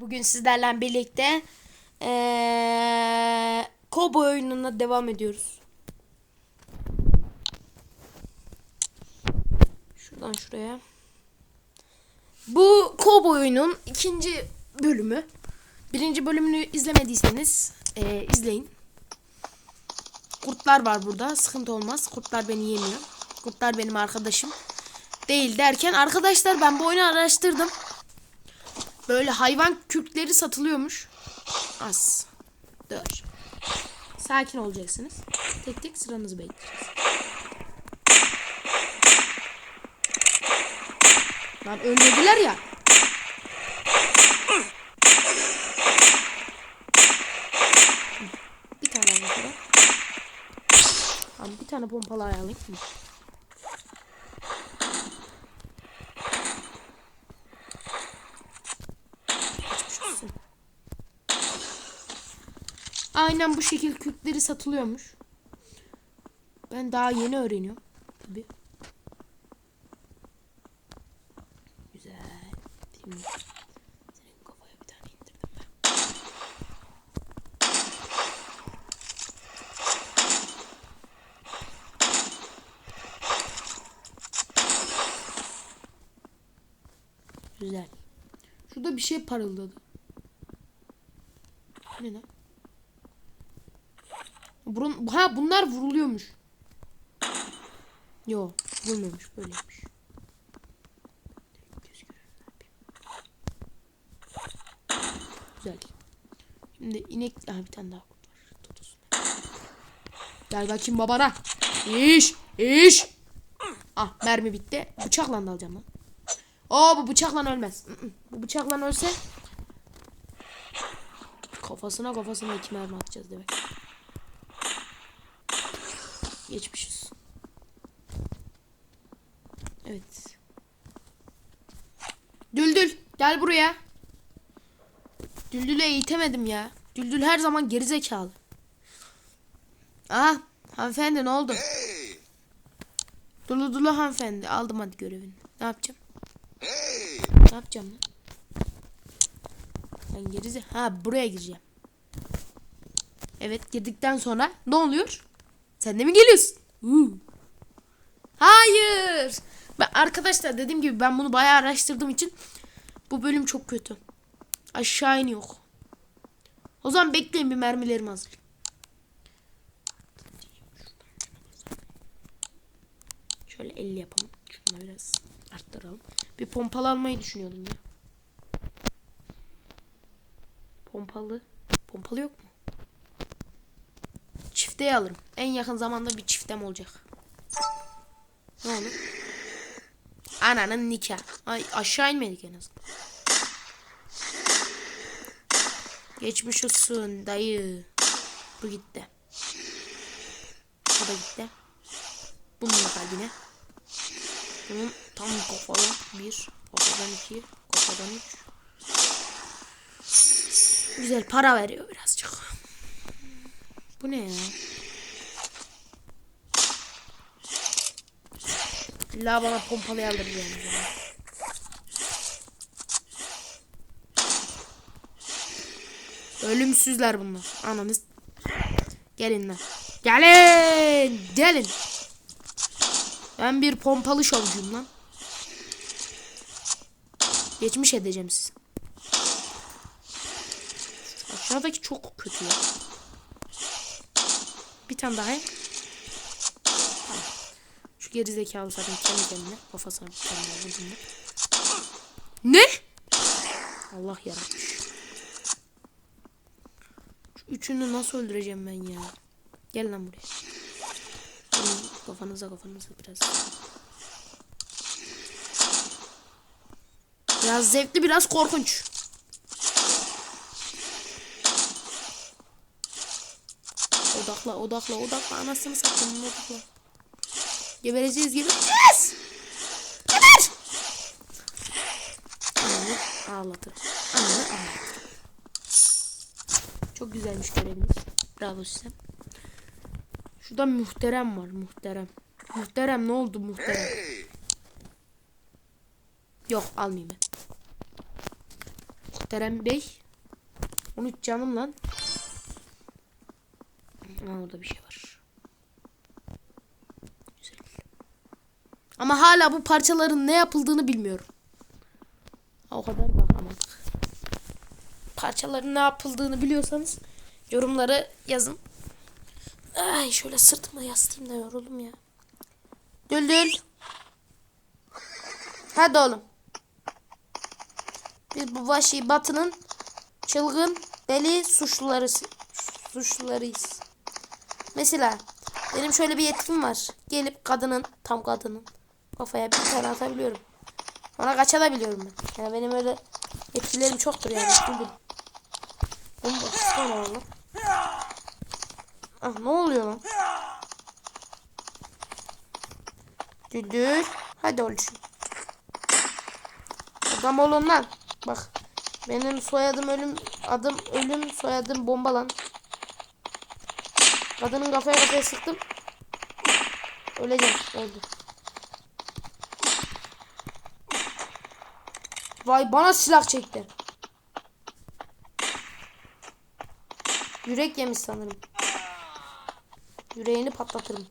Bugün sizlerle birlikte eee Cowboy oyununa devam ediyoruz. Şuradan şuraya. Bu Cowboy oyunun ikinci bölümü. Birinci bölümünü izlemediyseniz eee, izleyin. Kurtlar var burada. Sıkıntı olmaz. Kurtlar beni yemiyor. Kurtlar benim arkadaşım. Değil derken arkadaşlar ben bu oyunu araştırdım. Böyle hayvan kürkleri satılıyormuş. Az. Dur. Sakin olacaksınız. Tek tek sıranızı bekleyeceğiz. Lan ölmediler ya. Bir tane alayım. Tamam bir tane pompalı alayım. Aynen bu şekil küpleri satılıyormuş. Ben daha yeni öğreniyorum. Tabii. Güzel. Şimdi senin bir. Güzel. Şurada bir şey parıldadı. Ne lan? Burun, ha bunlar vuruluyormuş. Yo vurulmuyormuş böyleymiş. Güzel. Şimdi inek ha bir tane daha kurt var. Totosu. Gel bakayım babana. İş, iş. Ah mermi bitti. Bıçakla da alacağım lan. Oo bu bıçakla ölmez. Mm, mm. Bu bıçakla ölse kafasına kafasına iki mermi atacağız demek. Geçmişiz. Evet. Düldül gel buraya. Düldül'ü eğitemedim ya. Düldül her zaman gerizekalı. Ah hanımefendi ne oldu? Dulu dulu hanımefendi aldım hadi görevini. Ne yapacağım? Ne yapacağım lan? Ben gerize... Ha buraya gireceğim. Evet girdikten sonra ne oluyor? Sen de mi geliyorsun? Huu. Hayır. Ben, arkadaşlar dediğim gibi ben bunu bayağı araştırdığım için bu bölüm çok kötü. Aşağı in yok. O zaman bekleyin bir mermilerimi hazırlayayım. Şöyle 50 yapalım. Şunu biraz arttıralım. Bir pompalı almayı düşünüyordum ya. Pompalı. Pompalı yok mu? Çifteye alırım. En yakın zamanda bir çiftem olacak. Ne olur? Ananın nikah. Ay aşağı inmedik en azından. Geçmiş olsun dayı. Bu gitti. Bu da gitti. Bunun da kalbine. Bunun tam kafadan bir, kafadan iki, kafadan üç. Güzel para veriyor birazcık. Bu ne ya? İlla bana pompalı aldıracağım. Ölümsüzler bunlar. Ananız. Gelin lan. Gelin. Gelin. Ben bir pompalı şovcuyum lan. Geçmiş edeceğim sizi. Aşağıdaki çok kötü ya. Bir tane daha. Şu geri zekalı zaten kendi kendine kafasına bir. Ne? Allah yaratmış. Şu üçünü nasıl öldüreceğim ben ya? Gel lan buraya. Kafanıza kafanıza biraz. Biraz zevkli biraz korkunç. Odakla odakla odakla anasını satayım odakla. Gebereceğiz gebereceğiz. Geber. Ananı ağlatır. Ananı ağlatır. Çok güzelmiş göreviniz. Bravo size. Şurada muhterem var muhterem. Muhterem ne oldu muhterem? Yok almayayım ben. Muhterem Bey. 13 canım lan. Ama orada bir şey var. Güzel. Ama hala bu parçaların ne yapıldığını bilmiyorum. O kadar bakamadık. Parçaların ne yapıldığını biliyorsanız yorumlara yazın. Ay şöyle sırtıma yaslayayım da yoruldum ya. Düldül. Hadi oğlum. Biz bu vahşi batının çılgın deli suçluları suçlularıyız. Mesela benim şöyle bir yetkim var. Gelip kadının tam kadının kafaya bir tane atabiliyorum. Ona kaçabiliyorum ben. Yani benim öyle etkilerim çoktur yani. Düldül. Bomba sıkan oğlum. Ah ne oluyor lan? Düldül. Hadi oğlum. Adam olun lan. Bak. Benim soyadım ölüm adım ölüm soyadım bomba lan. Kadının kafaya kafaya sıktım. Öleceğim. Öldü. Vay bana silah çekti. Yürek yemiş sanırım. Yüreğini patlatırım.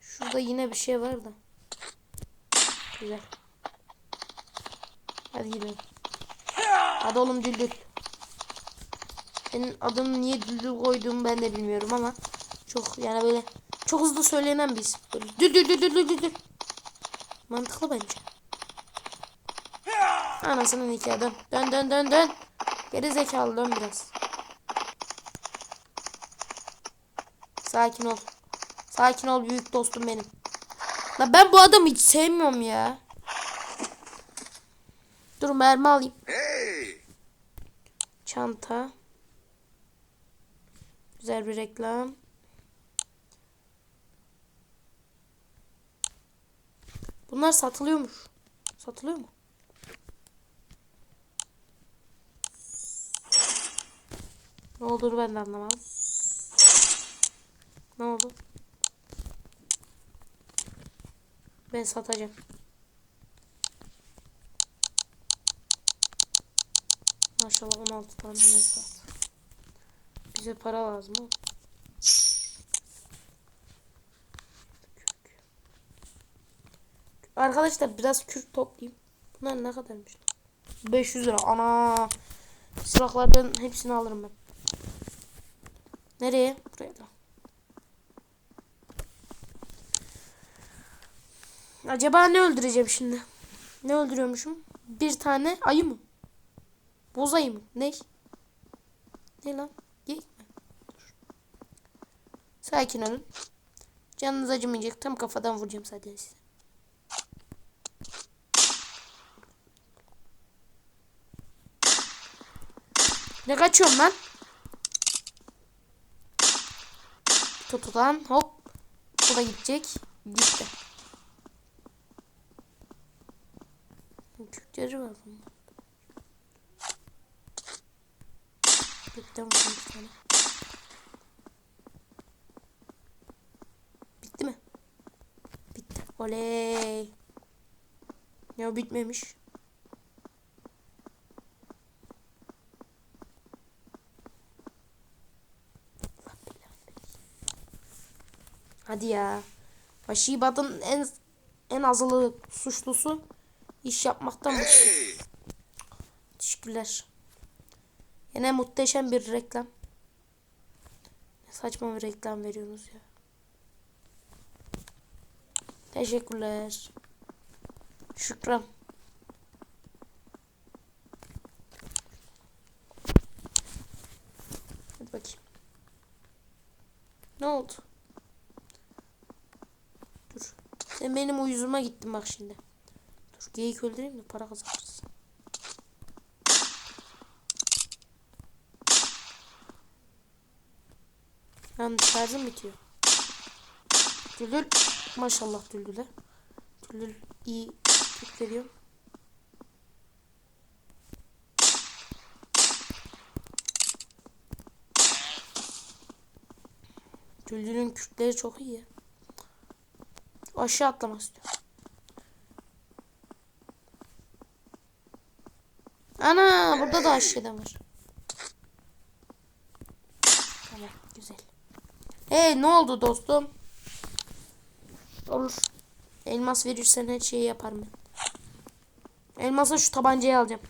Şurada yine bir şey var da. Güzel. Hadi gidelim. Hadi oğlum Düldül. Senin adını niye Düldül koyduğumu ben de bilmiyorum ama çok yani böyle çok hızlı söylenen bir isim. Böyle Düldül Düldül Düldül. Mantıklı bence. Anasının nikahı dön. Dön dön dön dön. Geri zekalı dön biraz. Sakin ol. Sakin ol büyük dostum benim. La ben bu adamı hiç sevmiyorum ya. Dur mermi alayım. Çanta. Güzel bir reklam. Bunlar satılıyormuş. Satılıyor mu? Ne olduğunu ben de anlamadım. Ne oldu? Ben satacağım. Maşallah 16 tane hemen sat. Bize para lazım o. Arkadaşlar biraz kürk toplayayım. Bunlar ne kadarmış? 500 lira. Ana. Silahlardan hepsini alırım ben. Nereye? Buraya da. Acaba ne öldüreceğim şimdi? Ne öldürüyormuşum? Bir tane ayı mı? Boz ayı mı? Ne? Ne lan? Geyik mi? Dur. Sakin olun. Canınız acımayacak. Tam kafadan vuracağım zaten size. Ne kaçıyorum lan? Tut lan hop. Bu da gidecek. Gitti. Türkleri var bunun. Gökten vurdum bir. Bitti mi? Bitti. Oley. Ya bitmemiş. Hadi ya. Haşibat'ın en en azılı suçlusu iş yapmaktan mı? Teşekkürler. Yine muhteşem bir reklam. Ne saçma bir reklam veriyorsunuz ya. Teşekkürler. Şükran. Hadi bakayım. Ne oldu? Dur. Sen benim uyuzuma gittin bak şimdi. Dur geyik öldüreyim de para kazanırız. Yani şarjım bitiyor. Düldül maşallah Düldül'e. Düldül iyi tip veriyor. Düldül'ün kürkleri çok iyi. Aşağı atlamak istiyor. Ana burada da aşağıda var. Tamam güzel. Hey ne oldu dostum? Olur. Elmas verirsen her şeyi yaparım ben. Elmasa şu tabancayı alacağım.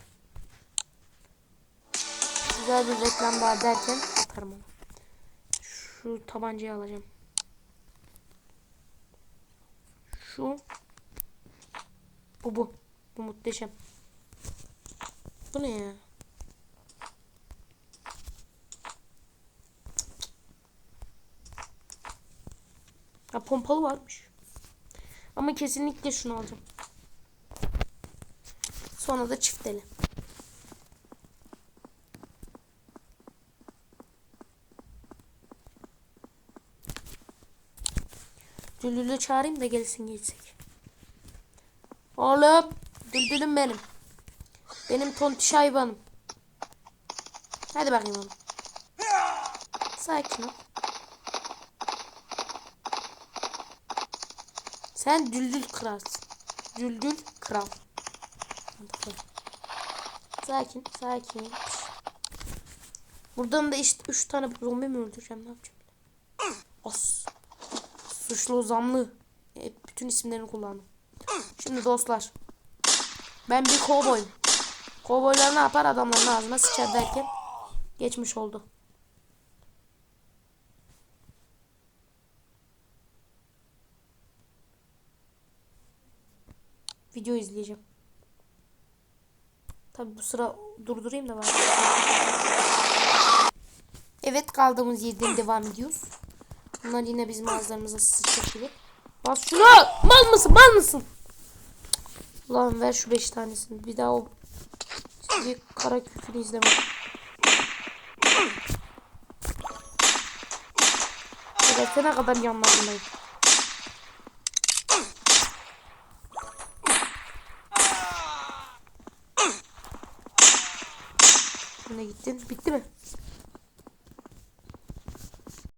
Güzel bir reklam daha derken atarım onu. Şu tabancayı alacağım. Şu. Bu bu. Bu muhteşem. Bu ne ya? Ha pompalı varmış. Ama kesinlikle şunu alacağım. Sonra da çifteli. Düldül'ü çağırayım da gelsin gitsek. Oğlum. Düldül'üm benim. Benim tontiş hayvanım. Hadi bakayım oğlum. Sakin ol. Sen düldül kralsın. Düldül kral. Sakin, sakin. Buradan da işte 3 tane zombi mi öldüreceğim ne yapacağım? As. Suçlu zamlı. Hep bütün isimlerini kullandım. Şimdi dostlar. Ben bir kovboyum. Kovboylar ne yapar? Adamların ağzına sıçar derken geçmiş oldu. Video izleyeceğim. Tabi bu sıra durdurayım da var. Evet kaldığımız yerden devam ediyoruz. Bunlar yine bizim ağızlarımıza sıçacak gibi. Bas şunu! Mal mısın? Mal mısın? Ulan ver şu beş tanesini. Bir daha o sizi kara küfürü izleme. Gebertene kadar yanlarındayım. Nereye gittin? Bitti mi?